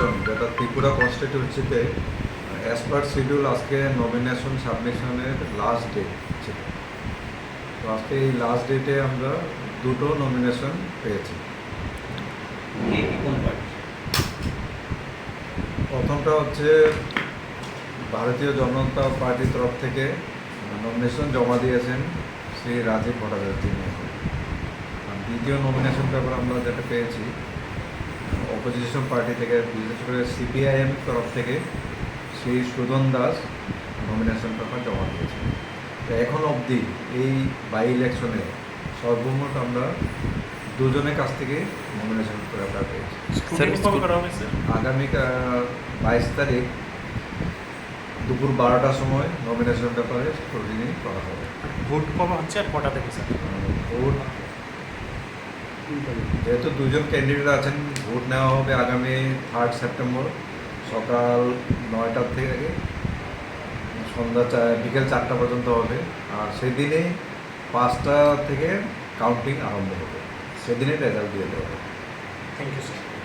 Election যেটা ত্রিপুরা কনস্টিটিউন্সিতে as per schedule আজকে নমিনেশন সাবমিশনের লাস্ট ডেট ছিল। তো আজকে এই লাস্ট ডেটে আমরা দুটো নমিনেশন পেয়েছি। প্রথমটা হচ্ছে ভারতীয় জনতা পার্টির তরফ থেকে নমিনেশন জমা দিয়েছেন শ্রী রাজীব ভট্টাচার্য। দ্বিতীয় নমিনেশন পেপার আমরা যেটা পেয়েছি অপোজিশন পার্টি থেকে বিশেষ করে সিপিআইএম তরফ থেকে শ্রী সুদন দাস নমিনেশন পেপার জমা দিয়েছেন। তো এখন অবধি এই বাই ইলেকশনে সর্বমোট আমরা দুজনের কাছ থেকে নমিনেশন পেয়েছি। করা হবে স্যার আগামী বাইশ তারিখ দুপুর বারোটার সময় নমিনেশন পেপারে স্ক্রুটিনি করা হবে। ভোট কবে হচ্ছে আর কটা থেকে স্যার ভোট যেহেতু দুজন ক্যান্ডিডেট আছেন ভোট নেওয়া হবে আগামী থার্ড সেপ্টেম্বর সকাল নয়টার থেকে সন্ধ্যা চা- বিকেল চারটা পর্যন্ত হবে। আর সেদিনে পাঁচটা থেকে কাউন্টিং আরম্ভ হবে। সেদিনে রেজাল্ট দিয়ে দেওয়া হবে। Thank you sir